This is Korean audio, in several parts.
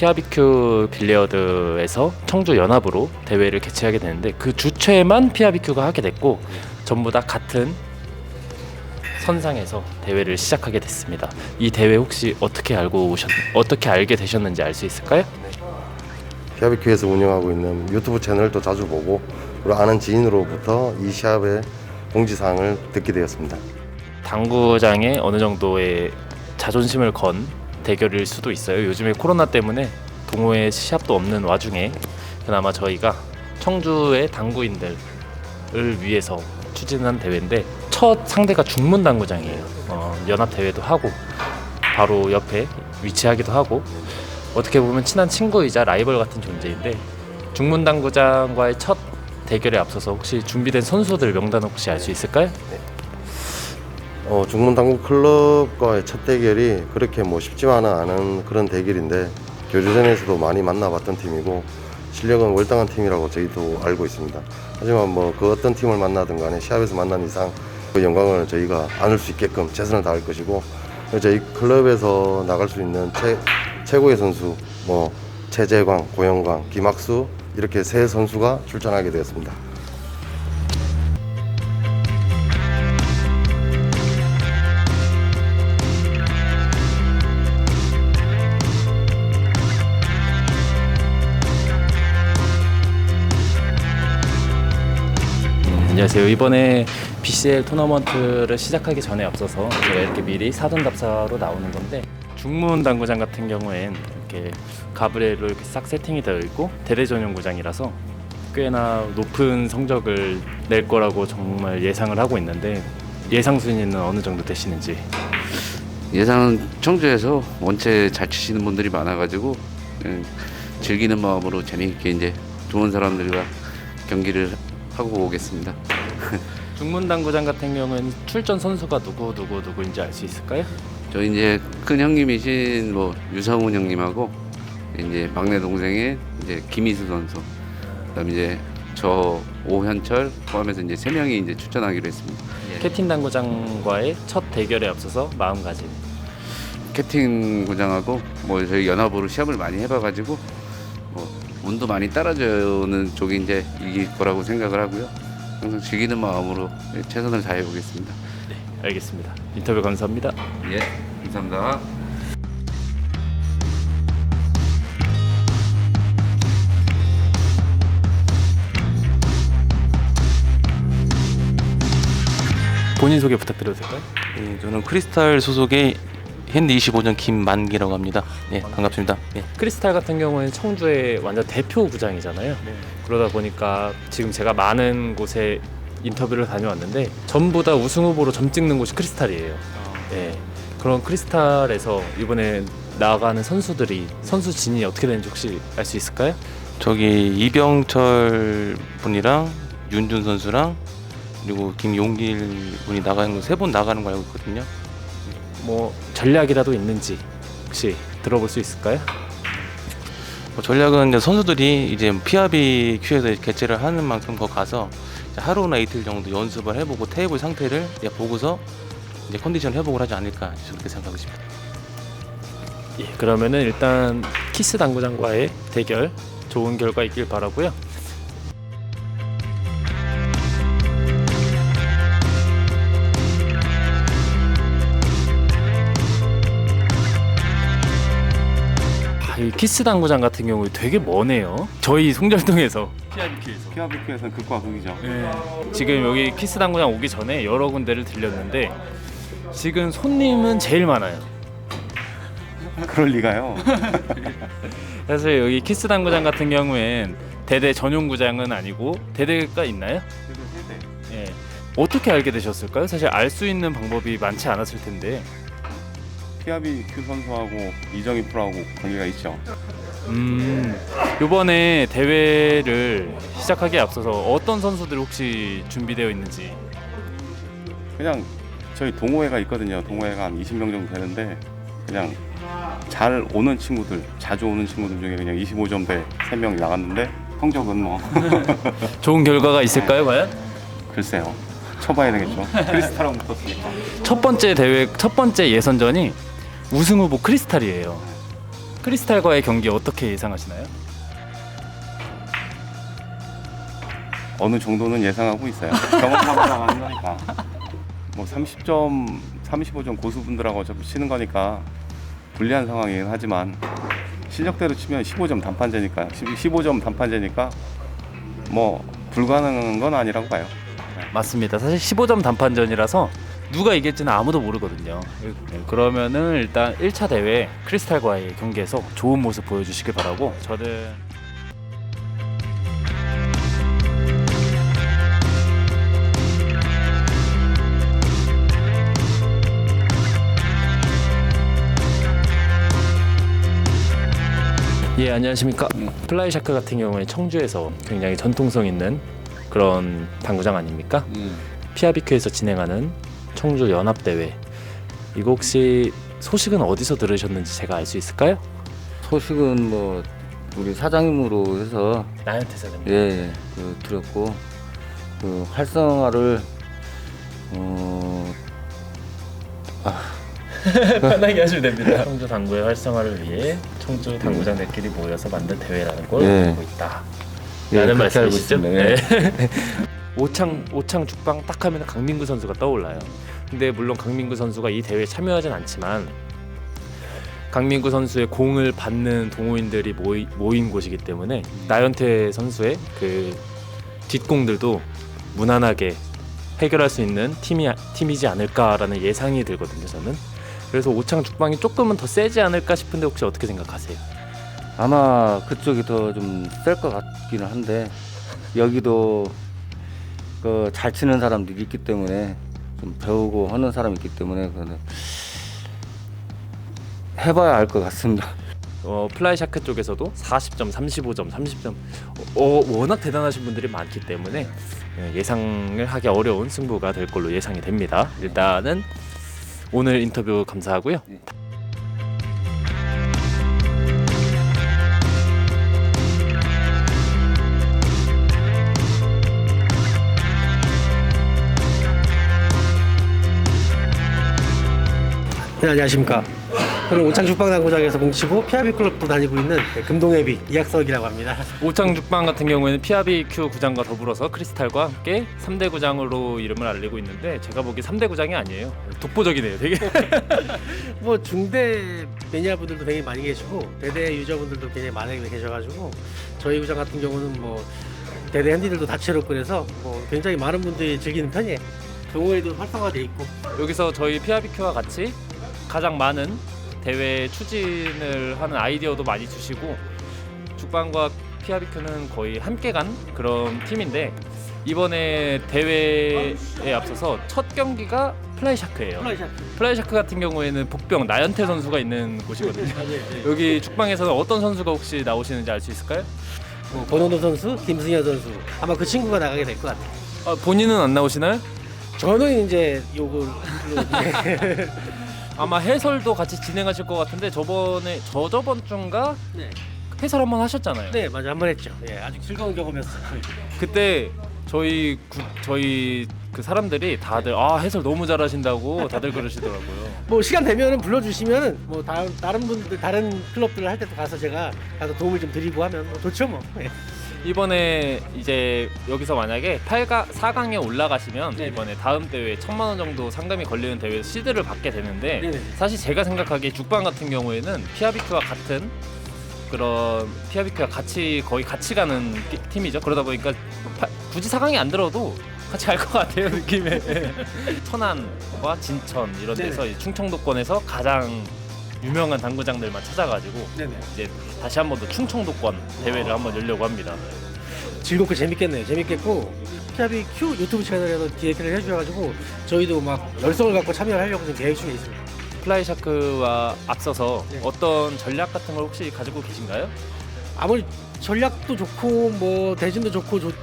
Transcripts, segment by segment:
피아비큐 빌리어드에서 청주 연합으로 대회를 개최하게 되는데 그 주최만 피아비큐가 하게 됐고 전부 다 같은 선상에서 대회를 시작하게 됐습니다. 이 대회 혹시 어떻게 알고 오셨 어떻게 알게 되셨는지 알 수 있을까요? 피아비큐에서 운영하고 있는 유튜브 채널도 자주 보고 그리고 아는 지인으로부터 이 시합의 공지사항을 듣게 되었습니다. 당구장에 어느 정도의 자존심을 건 대결일 수도 있어요. 요즘에 코로나 때문에 동호회 시합도 없는 와중에 그나마 저희가 청주의 당구인들을 위해서 추진한 대회인데 첫 상대가 중문 당구장이에요. 어, 연합 대회도 하고 바로 옆에 위치하기도 하고 어떻게 보면 친한 친구이자 라이벌 같은 존재인데 중문 당구장과의 첫 대결에 앞서서 혹시 준비된 선수들 명단 혹시 알 수 있을까요? 어, 중문당구 클럽과의 첫 대결이 그렇게 뭐 쉽지만은 않은 그런 대결인데 교주전에서도 많이 만나봤던 팀이고 실력은 월등한 팀이라고 저희도 알고 있습니다. 하지만 뭐 그 어떤 팀을 만나든 간에 시합에서 만난 이상 그 영광을 저희가 안을 수 있게끔 최선을 다할 것이고 저희 클럽에서 나갈 수 있는 최, 최고의 선수 뭐 최재광, 고영광, 김학수 이렇게 세 선수가 출전하게 되었습니다. 안녕하세요. 이번에 BCL 토너먼트를 시작하기 전에 앞서서 제가 이렇게 미리 사전답사로 나오는 건데 중문 당구장 같은 경우엔 이렇게 가브레로 이렇게 싹 세팅이 되어 있고 대대 전용 구장이라서 꽤나 높은 성적을 낼 거라고 정말 예상을 하고 있는데 예상 순위는 어느 정도 되시는지 예상은 청주에서 원체 잘 치시는 분들이 많아가지고 예, 즐기는 마음으로 재미있게 이제 좋은 사람들과 경기를 하고 오겠습니다. 중문 당구장 같은 경우에는 출전 선수가 누구 누구 누구인지 알 수 있을까요? 저 이제 큰 형님이신 뭐 유성훈 형님하고 이제 막내 동생의 이제 김희수 선수, 그다음 이제 저 오현철 포함해서 이제 세 명이 이제 출전하기로 했습니다. 캐틴 당구장과의 첫 대결에 앞서서 마음가짐 캐팅 구장하고 뭐 저희 연합으로 시합을 많이 해봐가지고 뭐 운도 많이 따라주는 쪽이 이제 이길 거라고 생각을 하고요. 항상 즐기는 마음으로 최선을 다해 보겠습니다. 네, 알겠습니다. 인터뷰 감사합니다. 예, 감사합니다. 본인 소개 부탁드려도 될까요? 예, 저는 크리스탈 소속의 핸드 25년 김만기라고 합니다. 예, 반갑습니다. 예. 크리스탈 같은 경우는 청주의 완전 대표 구장이잖아요. 그러다 보니까 지금 제가 많은 곳에 인터뷰를 다녀왔는데 전부 다 우승 후보로 점 찍는 곳이 크리스탈이에요. 네. 그런 크리스탈에서 이번에 나가는 선수들이 선수 진이 어떻게 되는지 혹시 알 수 있을까요? 저기 이병철 분이랑 윤준 선수랑 그리고 김용길 분이 나가는 거세분 나가는 거 알고 있거든요. 뭐 전략이라도 있는지 혹시 들어볼 수 있을까요? 뭐 전략은 이제 선수들이 이제 피아비 큐에서 개최를 하는 만큼 거 가서 이제 하루나 이틀 정도 연습을 해보고 테이블 상태를 이제 보고서 이제 컨디션 회복을 하지 않을까 그렇게 생각하고 있습니다. 예, 그러면은 일단 키스 당구장과의 대결 좋은 결과 있길 바라고요. 이 키스 당구장 같은 경우 되게 머네요. 저희 송절동에서 PRBQ에서 피아비큐에서는 극과 극이죠. 지금 여기 키스 당구장 오기 전에 여러 군데를 들렸는데 지금 손님은 제일 많아요. 그럴 리가요. 사실 여기 키스 당구장 같은 경우엔 대대 전용 구장은 아니고 대대가 있나요? 예. 어떻게 알게 되셨을까요? 사실 알 수 있는 방법이 많지 않았을 텐데. 피아비 큐 선수하고 이정희 프로하고 관계가 있죠. 음. 이번에 대회를 시작하기에 앞서서 어떤 선수들 혹시 준비되어 있는지. 그냥 저희 동호회가 있거든요. 동호회가 한 20명 정도 되는데 그냥 잘 오는 친구들, 자주 오는 친구들 중에 그냥 25점대 3명 나갔는데 성적은 뭐 좋은 결과가 있을까요, 과연? 글쎄요. 쳐봐야 되겠죠. 크리스탈하고 붙었으니까. 첫 번째 대회 첫 번째 예선전이 우승 후보 크리스탈이에요. 크리스탈과의 경기 어떻게 예상하시나요? 어느 정도는 예상하고 있어요. 경험하고 하는 거니까. 뭐 30점, 35점 고수분들하고 어차피 치는 거니까 불리한 상황이긴 하지만 실력대로 치면 15점 단판제니까 15점 단판제니까 뭐 불가능한 건 아니라고 봐요. 맞습니다. 사실 15점 단판전이라서 누가 이길지는 아무도 모르거든요. 네, 그러면은 일단 1차 대회 크리스탈과의 경기에서 좋은 모습 보여주시길 바라고 저는 예 안녕하십니까 플라이 샤크 같은 경우에 청주에서 굉장히 전통성 있는 그런 당구장 아닙니까? 피아비큐에서 진행하는 청주 연합 대회 이거 혹시 소식은 어디서 들으셨는지 제가 알 수 있을까요? 소식은 뭐 우리 사장님으로 해서 나연태 사장님. 예, 그 들었고 그 활성화를 어 편하게 하시면 됩니다. 청주 당구의 활성화를 위해 청주 당구장들끼리 모여서 만든 대회라는 걸 네. 알고 있다. 예, 라는 그렇게 알고 말씀이시죠? 있습니다. 예. 오창 오창 죽방 딱 하면 강민구 선수가 떠올라요. 근데 물론 강민구 선수가 이 대회에 참여하진 않지만 강민구 선수의 공을 받는 동호인들이 모이, 모인 곳이기 때문에 나연태 선수의 그 뒷공들도 무난하게 해결할 수 있는 팀이 팀이지 않을까라는 예상이 들거든요. 저는 그래서 오창 죽방이 조금은 더 세지 않을까 싶은데 혹시 어떻게 생각하세요? 아마 그쪽이 더 좀 셀 것 같기는 한데 여기도 그 잘 치는 사람들이 있기 때문에 좀 배우고 하는 사람이 있기 때문에 그거는 해봐야 알 것 같습니다. 어, 플라이 샤크 쪽에서도 40점, 35점, 30점 어, 워낙 대단하신 분들이 많기 때문에 예, 예상을 하기 어려운 승부가 될 걸로 예상이 됩니다. 일단은 오늘 인터뷰 감사하고요. 네, 안녕하십니까. 저는 오창 죽방당구장에서 공치고 피아비 클럽도 다니고 있는 네, 금동애비 이학석이라고 합니다. 오창 죽방 같은 경우에는 피아비큐 구장과 더불어서 크리스탈과 함께 3대 구장으로 이름을 알리고 있는데 제가 보기 3대 구장이 아니에요. 독보적이네요. 되게. 뭐 중대 매니아분들도 굉장히 많이 계시고 대대 유저분들도 굉장히 많이 계셔가지고 저희 구장 같은 경우는 뭐 대대 핸디들도 다채롭고 그래서 뭐 굉장히 많은 분들이 즐기는 편이에요. 동호회도 활성화돼 있고 여기서 저희 피아비큐와 같이 가장 많은 대회 추진을 하는 아이디어도 많이 주시고 죽방과 피아비큐는 거의 함께 간 그런 팀인데 이번에 대회에 앞서서 첫 경기가 플라이샤크예요. 플라이샤크 같은 경우에는 복병 나연태 선수가 있는 곳이거든요. 여기 죽방에서는 어떤 선수가 혹시 나오시는지 알 수 있을까요? 뭐 권원도 선수, 김승현 선수 아마 그 친구가 나가게 될 것 같아요. 아, 본인은 안 나오시나요? 저는 이제 요걸 아마 해설도 같이 진행하실 것 같은데 저번에 저 저번 주인가 네, 해설 한번 하셨잖아요. 네 맞아 한 번 했죠. 예, 아주 즐거운 경험이었어요. 그때 저희 구, 저희 그 사람들이 다들 아 해설 너무 잘하신다고 다들 그러시더라고요. 뭐 시간 되면은 불러주시면은 뭐 다른 다른 분들 다른 클럽들 할 때도 가서 제가 가서 도움을 좀 드리고 하면 뭐 좋죠 뭐. 예. 이번에 이제 여기서 만약에 8가 4강에 올라가시면 네네. 이번에 다음 대회 천만 원 정도 상금이 걸리는 대회 시드를 받게 되는데 네네. 사실 제가 생각하기에 죽방 같은 경우에는 피아비큐와 같은 그런 피아비큐와 같이 거의 같이 가는 기- 팀이죠. 그러다 보니까 파- 굳이 4강이 안 들어도 같이 갈 것 같아요 느낌에 천안과 진천 이런 데서 이 충청도권에서 가장 유명한 당구장들만 찾아가지고 네네. 이제 다시 한 번 더 충청도권 대회를 한번 열려고 합니다. 즐겁고 재밌겠네요. 재밌겠고 피아비 큐 유튜브 채널에서 기획을 해주셔가지고 저희도 막 열성을 갖고 참여를 하려고 지금 계획 중에 있습니다. 플라이샤크와 앞서서 네. 어떤 전략 같은 걸 혹시 가지고 계신가요? 아무리 전략도 좋고 뭐 대진도 좋고 좋-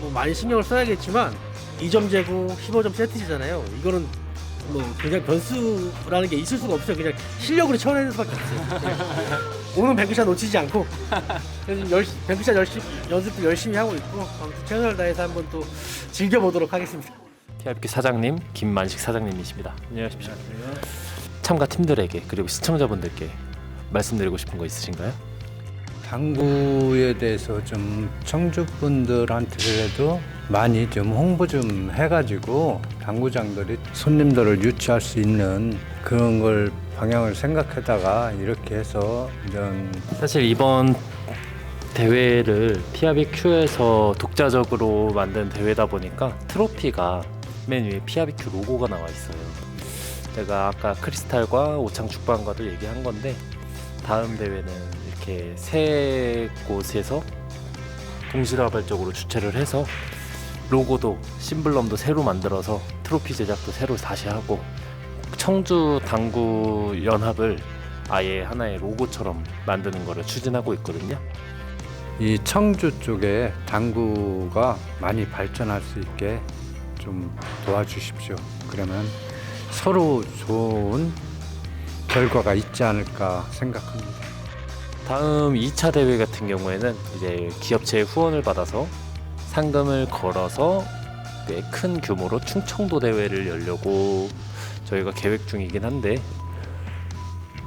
뭐 많이 신경을 써야겠지만 2점 제고 15점 세트잖아요. 이거는 뭐 그냥 변수라는 게 있을 수가 없어요. 그냥 실력으로 채워내는 수밖에 없어요. 네. 오늘 뱅크샷 놓치지 않고 그래서 열, 뱅크샷 열심히 연습도 열심히 하고 있고 아무튼 최선을 다해서 한번 또 즐겨보도록 하겠습니다. TRP 사장님 김만식 사장님이십니다. 안녕하십니까. 참가 팀들에게 그리고 시청자분들께 말씀드리고 싶은 거 있으신가요? 당구에 대해서 좀 청주분들한테라도 많이 좀 홍보 좀 해가지고 당구장들이 손님들을 유치할 수 있는 그런 걸 방향을 생각하다가 이렇게 해서 이런 사실 이번 대회를 PRBQ에서 독자적으로 만든 대회다 보니까 트로피가 맨 위에 PRBQ 로고가 나와 있어요. 제가 아까 크리스탈과 오창 축방과도 얘기한 건데 다음 대회는 이렇게 세 곳에서 동시다발적으로 주최를 해서 로고도 심블럼도 새로 만들어서 트로피 제작도 새로 다시 하고 청주 당구 연합을 아예 하나의 로고처럼 만드는 거를 추진하고 있거든요. 이 청주 쪽에 당구가 많이 발전할 수 있게 좀 도와주십시오. 그러면 서로 좋은 결과가 있지 않을까 생각합니다. 다음 2차 대회 같은 경우에는 이제 기업체의 후원을 받아서 상금을 걸어서 꽤 큰 규모로 충청도 대회를 열려고 저희가 계획 중이긴 한데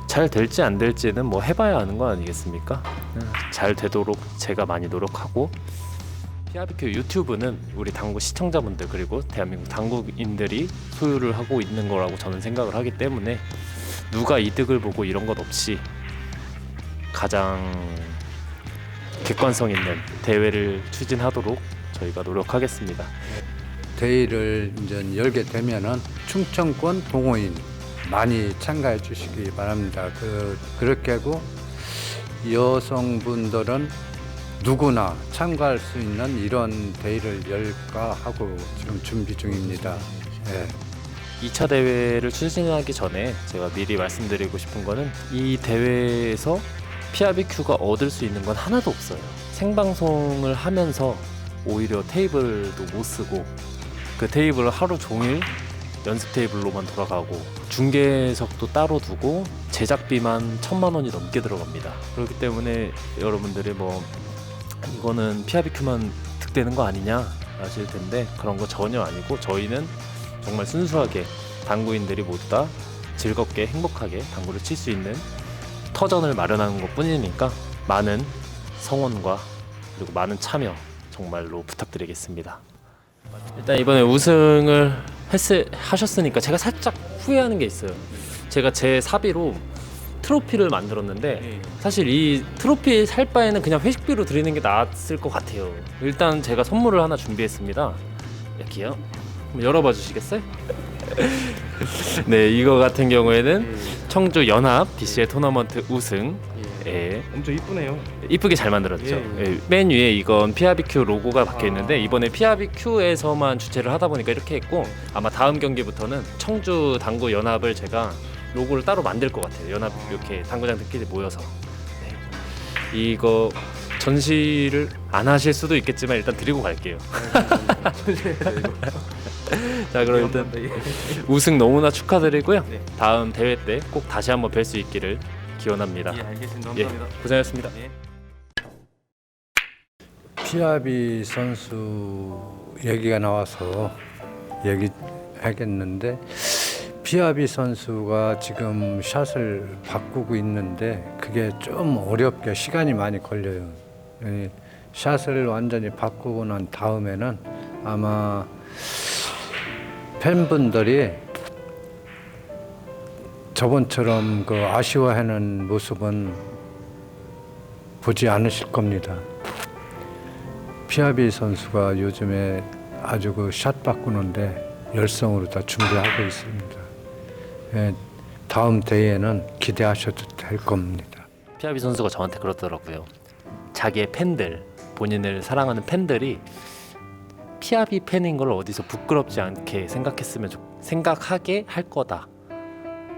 잘 될지 안 될지는 뭐 해봐야 아는 거 아니겠습니까? 잘 되도록 제가 많이 노력하고 피아비큐 유튜브는 우리 당구 시청자분들 그리고 대한민국 당구인들이 소유를 하고 있는 거라고 저는 생각을 하기 때문에 누가 이득을 보고 이런 것 없이 가장 객관성 있는 대회를 추진하도록 저희가 노력하겠습니다. 대회를 이제 열게 되면은 충청권 동호인 많이 참가해 주시기 바랍니다. 그 그렇게 하고 여성분들은 누구나 참가할 수 있는 이런 대회를 열까 하고 지금 준비 중입니다. 예. 2차 대회를 추진하기 전에 제가 미리 말씀드리고 싶은 거는 이 대회에서 PRBQ가 얻을 수 있는 건 하나도 없어요. 생방송을 하면서 오히려 테이블도 못 쓰고 그 테이블을 하루 종일 연습 테이블로만 돌아가고 중계석도 따로 두고 제작비만 천만 원이 넘게 들어갑니다. 그렇기 때문에 여러분들이 뭐 이거는 PRBQ만 득되는 거 아니냐 하실 텐데 그런 거 전혀 아니고 저희는 정말 순수하게 당구인들이 모두 다 즐겁게 행복하게 당구를 칠 수 있는 터전을 마련하는 것 뿐이니까 많은 성원과 그리고 많은 참여 정말로 부탁드리겠습니다. 일단 이번에 우승을 했, 하셨으니까 제가 살짝 후회하는 게 있어요. 제가 제 사비로 트로피를 만들었는데 사실 이 트로피 살 바에는 그냥 회식비로 드리는 게 나았을 것 같아요. 일단 제가 선물을 하나 준비했습니다. 여기요. 한번 열어봐 주시겠어요? 네, 이거 같은 경우에는 청주 연합 BCL 토너먼트 우승. 예. 엄청 이쁘네요. 이쁘게 잘 만들었죠. 예, 예, 맨 위에 이건 PRBQ 로고가 박혀 있는데 이번에 PRBQ에서만 주최를 하다 보니까 이렇게 했고 아마 다음 경기부터는 청주 당구 연합을 제가 로고를 따로 만들 것 같아요. 연합 이렇게 당구장들끼리 모여서 네. 이거 전시를 안 하실 수도 있겠지만 일단 드리고 갈게요. 자 그럼 일단 우승 너무나 축하드리고요. 다음 대회 때 꼭 다시 한번 뵐 수 있기를 기원합니다. 예, 알겠습니다. 예, 고생하셨습니다. 피아비 선수 얘기가 나와서 얘기하겠는데 피아비 선수가 지금 샷을 바꾸고 있는데 그게 좀 어렵게 시간이 많이 걸려요. 이 샷을 완전히 바꾸고 난 다음에는 아마 팬분들이 저번처럼 그 아쉬워하는 모습은 보지 않으실 겁니다. 피아비 선수가 요즘에 아주 그 샷 바꾸는데 열성으로 다 준비하고 있습니다. 예, 다음 대회는 기대하셔도 될 겁니다. 피아비 선수가 저한테 그러더라고요. 자기의 팬들, 본인을 사랑하는 팬들이 피아비 팬인 걸 어디서 부끄럽지 않게 생각했으면 좋, 생각하게 할 거다.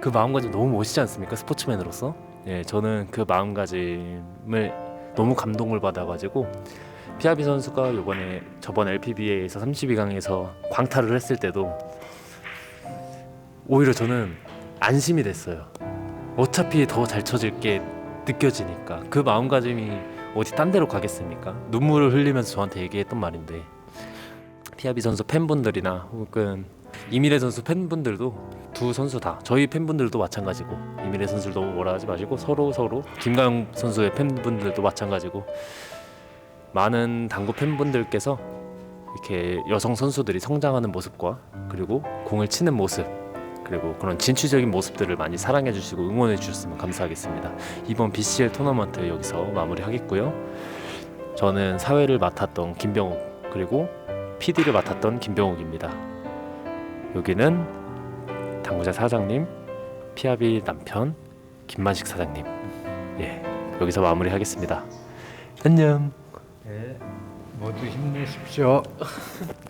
그 마음가짐 너무 멋있지 않습니까? 스포츠맨으로서. 예, 저는 그 마음가짐을 너무 감동을 받아가지고 피아비 선수가 이번에 저번 LPBA에서 32강에서 광탈을 했을 때도 오히려 저는 안심이 됐어요. 어차피 더 잘 쳐질 게 느껴지니까 그 마음가짐이 어디 딴 데로 가겠습니까? 눈물을 흘리면서 저한테 얘기했던 말인데 피아비 선수 팬분들이나 혹은 이미래 선수 팬분들도 두 선수 다 저희 팬분들도 마찬가지고 이미래 선수도 뭐라 하지 마시고 서로 서로 김가영 선수의 팬분들도 마찬가지고 많은 당구 팬분들께서 이렇게 여성 선수들이 성장하는 모습과 그리고 공을 치는 모습 그리고 그런 진취적인 모습들을 많이 사랑해 주시고 응원해 주셨으면 감사하겠습니다. 이번 BCL 토너먼트 여기서 마무리하겠고요. 저는 사회를 맡았던 김병욱 그리고 PD를 맡았던 김병욱입니다. 여기는 당구자 사장님, 피아비 남편 김만식 사장님. 예, 여기서 마무리하겠습니다. 안녕. 네, 모두 힘내십시오.